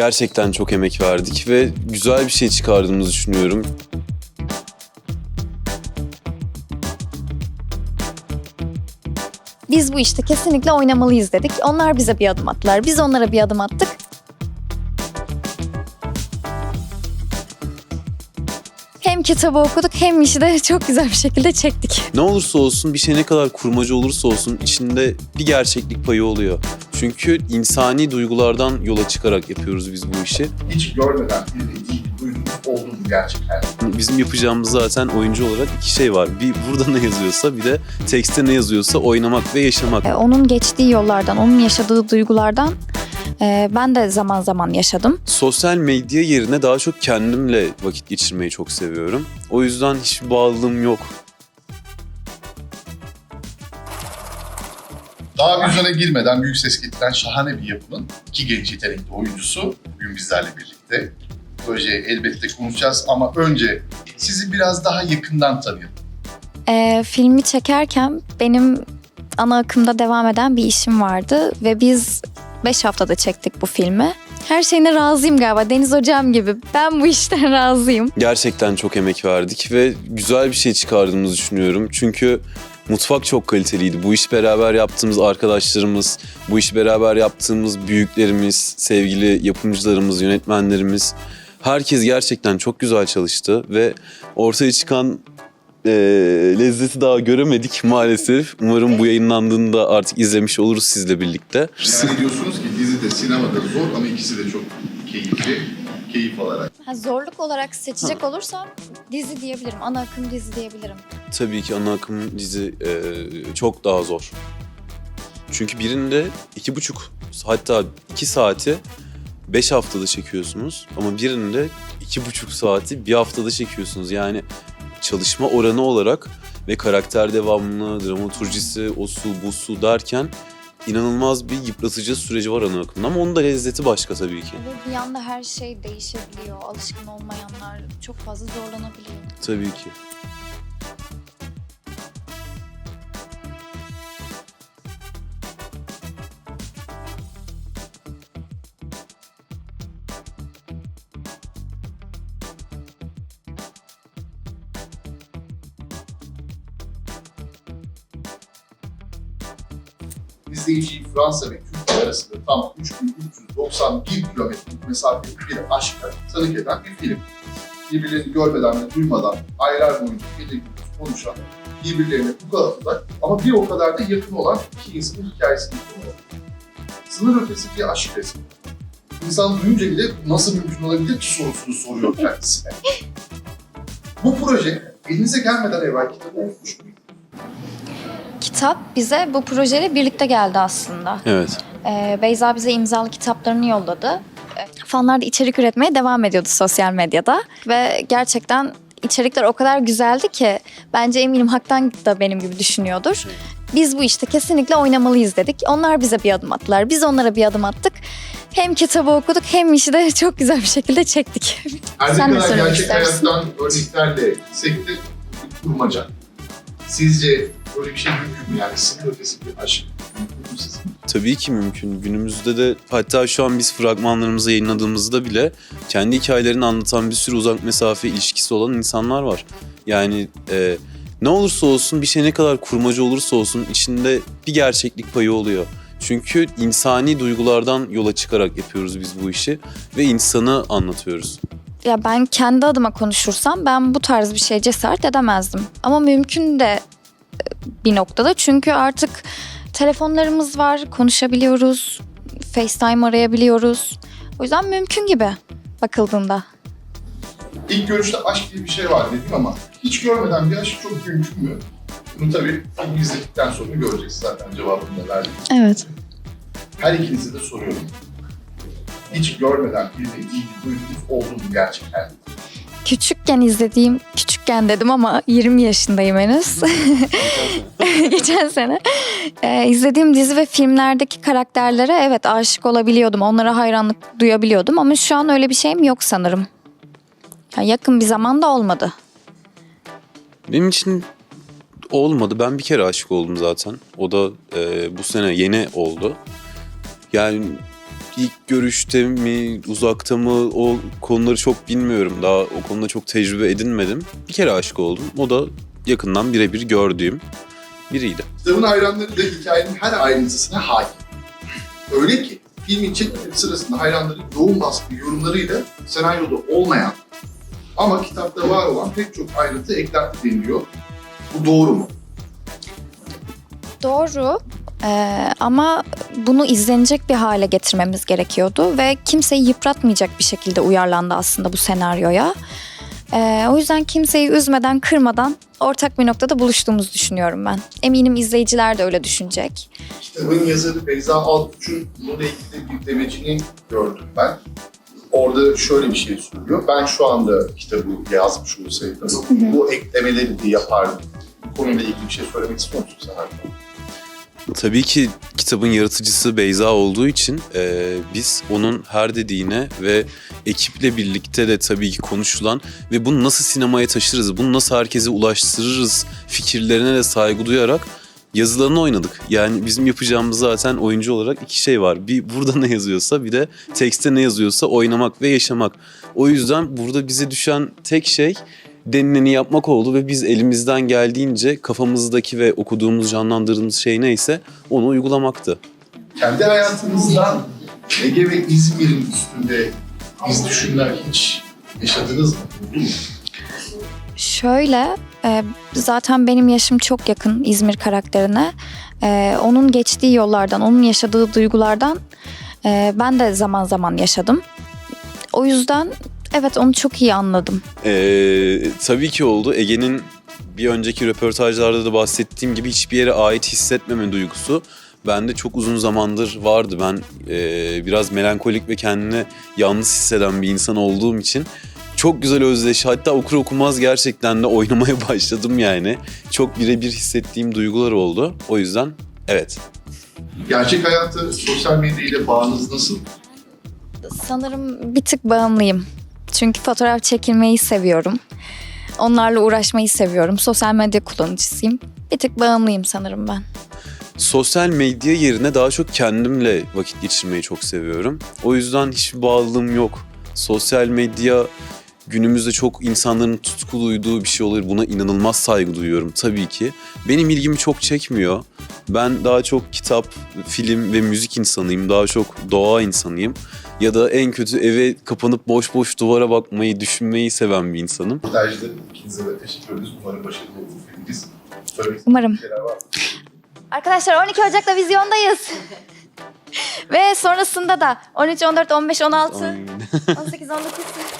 Gerçekten çok emek verdik ve güzel bir şey çıkardığımızı düşünüyorum. Biz bu işte kesinlikle oynamalıyız dedik. Onlar bize bir adım attılar. Biz onlara bir adım attık. Hem kitabı okuduk hem işi de çok güzel bir şekilde çektik. Ne olursa olsun bir şey ne kadar kurmacı olursa olsun içinde bir gerçeklik payı oluyor. Çünkü insani duygulardan yola çıkarak yapıyoruz biz bu işi. hiç görmeden bir ilgi duydunuz oldu mu gerçekten? Bizim yapacağımız zaten oyuncu olarak iki şey var. Bir burada ne yazıyorsa bir de tekste ne yazıyorsa oynamak ve yaşamak. Ee, onun geçtiği yollardan, onun yaşadığı duygulardan e, ben de zaman zaman yaşadım. Sosyal medya yerine daha çok kendimle vakit geçirmeyi çok seviyorum. O yüzden hiçbir bağlılığım yok. Daha vizyona girmeden büyük ses getiren şahane bir yapının iki genç yetenekli oyuncusu bugün bizlerle birlikte. Projeyi elbette konuşacağız ama önce sizi biraz daha yakından tanıyalım. Ee, filmi çekerken benim ana akımda devam eden bir işim vardı ve biz 5 haftada çektik bu filmi. Her şeyine razıyım galiba Deniz Hocam gibi. Ben bu işten razıyım. Gerçekten çok emek verdik ve güzel bir şey çıkardığımızı düşünüyorum. Çünkü mutfak çok kaliteliydi. Bu iş beraber yaptığımız arkadaşlarımız, bu iş beraber yaptığımız büyüklerimiz, sevgili yapımcılarımız, yönetmenlerimiz. Herkes gerçekten çok güzel çalıştı ve ortaya çıkan eee, lezzeti daha göremedik maalesef. Umarım bu yayınlandığında artık izlemiş oluruz sizle birlikte. Yani diyorsunuz ki dizide, sinemada zor ama ikisi de çok keyifli, keyif alarak. zorluk olarak seçecek olursam dizi diyebilirim. Ana akım dizi diyebilirim. Tabii ki ana akım dizi e, çok daha zor. Çünkü birinde iki buçuk hatta iki saati beş haftada çekiyorsunuz ama birinde iki buçuk saati bir haftada çekiyorsunuz. Yani çalışma oranı olarak ve karakter devamlılığı, dramaturjisi, o su bu su derken inanılmaz bir yıpratıcı süreci var ana akımda ama onun da lezzeti başka tabii ki. Ve bir anda her şey değişebiliyor. Alışkın olmayanlar çok fazla zorlanabiliyor. Tabii ki. İzleyiciyi Fransa ve Türkiye arasında tam 3391 kilometrelik mesafeli bir aşka tanık eden bir film. Birbirlerini görmeden ve duymadan aylar boyunca gündüz konuşan, birbirlerine bu kadar uzak ama bir o kadar da yakın olan iki insanın hikayesini konu Sınır ötesi bir aşk resmi. İnsan duyunca bile nasıl mümkün olabilir ki sorusunu soruyor kendisine. bu proje elinize gelmeden evvel kitabı okumuş muydunuz? Kitap bize bu projeyle birlikte geldi aslında. Evet. Ee, Beyza bize imzalı kitaplarını yolladı. Fanlar da içerik üretmeye devam ediyordu sosyal medyada. Ve gerçekten içerikler o kadar güzeldi ki bence eminim Hak'tan da benim gibi düşünüyordur. Biz bu işte kesinlikle oynamalıyız dedik. Onlar bize bir adım attılar. Biz onlara bir adım attık. Hem kitabı okuduk hem işi de çok güzel bir şekilde çektik. Her Sen ne kadar söylemek gerçek istersin? hayattan örneklerle gitsek de kurmaca. Sizce böyle bir şey mümkün mü? Yani sınır ötesi bir aşk mümkün mü sizin? Tabii ki mümkün. Günümüzde de hatta şu an biz fragmanlarımızı yayınladığımızda bile kendi hikayelerini anlatan bir sürü uzak mesafe ilişkisi olan insanlar var. Yani e, ne olursa olsun bir şey ne kadar kurmacı olursa olsun içinde bir gerçeklik payı oluyor. Çünkü insani duygulardan yola çıkarak yapıyoruz biz bu işi ve insanı anlatıyoruz. Ya ben kendi adıma konuşursam ben bu tarz bir şeye cesaret edemezdim. Ama mümkün de bir noktada çünkü artık telefonlarımız var, konuşabiliyoruz, FaceTime arayabiliyoruz. O yüzden mümkün gibi bakıldığında. İlk görüşte aşk diye bir şey var dedim ama hiç görmeden bir aşk çok mümkün mü? Bunu tabii film izledikten sonra göreceğiz zaten cevabını da verdik. Evet. Her ikinize de soruyorum. Hiç görmeden birine ilgi duydunuz oldu mu gerçekten? Küçükken izlediğim, küçükken dedim ama 20 yaşındayım henüz. Geçen sene. Ee, izlediğim dizi ve filmlerdeki karakterlere evet aşık olabiliyordum. Onlara hayranlık duyabiliyordum ama şu an öyle bir şeyim yok sanırım. Yani yakın bir zamanda olmadı. Benim için olmadı. Ben bir kere aşık oldum zaten. O da e, bu sene yeni oldu. Yani ilk görüşte mi, uzakta mı o konuları çok bilmiyorum. Daha o konuda çok tecrübe edinmedim. Bir kere aşık oldum. O da yakından birebir gördüğüm biriydi. Kitabın hayranları da hikayenin her ayrıntısına hakim. Öyle ki filmin çekimleri sırasında hayranların yoğun baskı yorumlarıyla senaryoda olmayan ama kitapta var olan pek çok ayrıntı eklenti deniliyor. Bu doğru mu? Doğru Ee, ama bunu izlenecek bir hale getirmemiz gerekiyordu ve kimseyi yıpratmayacak bir şekilde uyarlandı aslında bu senaryoya. Ee, o yüzden kimseyi üzmeden, kırmadan ortak bir noktada buluştuğumuzu düşünüyorum ben. Eminim izleyiciler de öyle düşünecek. Kitabın yazarı Beyza Altuç'un bununla ilgili bir demecini gördüm ben. Orada şöyle bir şey söylüyor. Ben şu anda kitabı yazmış olsaydım bu eklemeleri de yapardım. Bu konuyla ilgili bir şey söylemek istiyor musun sen? Tabii ki kitabın yaratıcısı Beyza olduğu için e, biz onun her dediğine ve ekiple birlikte de tabii ki konuşulan ve bunu nasıl sinemaya taşırız, bunu nasıl herkese ulaştırırız fikirlerine de saygı duyarak yazılarını oynadık. Yani bizim yapacağımız zaten oyuncu olarak iki şey var. Bir burada ne yazıyorsa bir de tekste ne yazıyorsa oynamak ve yaşamak. O yüzden burada bize düşen tek şey denileni yapmak oldu ve biz elimizden geldiğince kafamızdaki ve okuduğumuz, canlandırdığımız şey neyse onu uygulamaktı. Kendi hayatınızdan Ege ve İzmir'in üstünde iz düşünler hiç yaşadınız mı? Şöyle, e, zaten benim yaşım çok yakın İzmir karakterine. E, onun geçtiği yollardan, onun yaşadığı duygulardan e, ben de zaman zaman yaşadım. O yüzden evet onu çok iyi anladım. Ee, tabii ki oldu. Ege'nin bir önceki röportajlarda da bahsettiğim gibi hiçbir yere ait hissetmeme duygusu bende çok uzun zamandır vardı. Ben e, biraz melankolik ve kendini yalnız hisseden bir insan olduğum için çok güzel özdeş hatta okur okumaz gerçekten de oynamaya başladım yani. Çok birebir hissettiğim duygular oldu. O yüzden evet. Gerçek hayatı sosyal medya ile bağınız nasıl? Sanırım bir tık bağımlıyım. Çünkü fotoğraf çekilmeyi seviyorum. Onlarla uğraşmayı seviyorum. Sosyal medya kullanıcısıyım. Bir tık bağımlıyım sanırım ben. Sosyal medya yerine daha çok kendimle vakit geçirmeyi çok seviyorum. O yüzden hiçbir bağlılığım yok. Sosyal medya günümüzde çok insanların tutku duyduğu bir şey olur. Buna inanılmaz saygı duyuyorum tabii ki. Benim ilgimi çok çekmiyor. Ben daha çok kitap, film ve müzik insanıyım. Daha çok doğa insanıyım. Ya da en kötü eve kapanıp boş boş duvara bakmayı, düşünmeyi seven bir insanım. Röportajda ikinize de teşekkür ederiz. Umarım başarılı olur filminiz. Umarım. Arkadaşlar 12 Ocak'ta vizyondayız. Ve sonrasında da 13, 14, 15, 16, Aynen. 18, 19.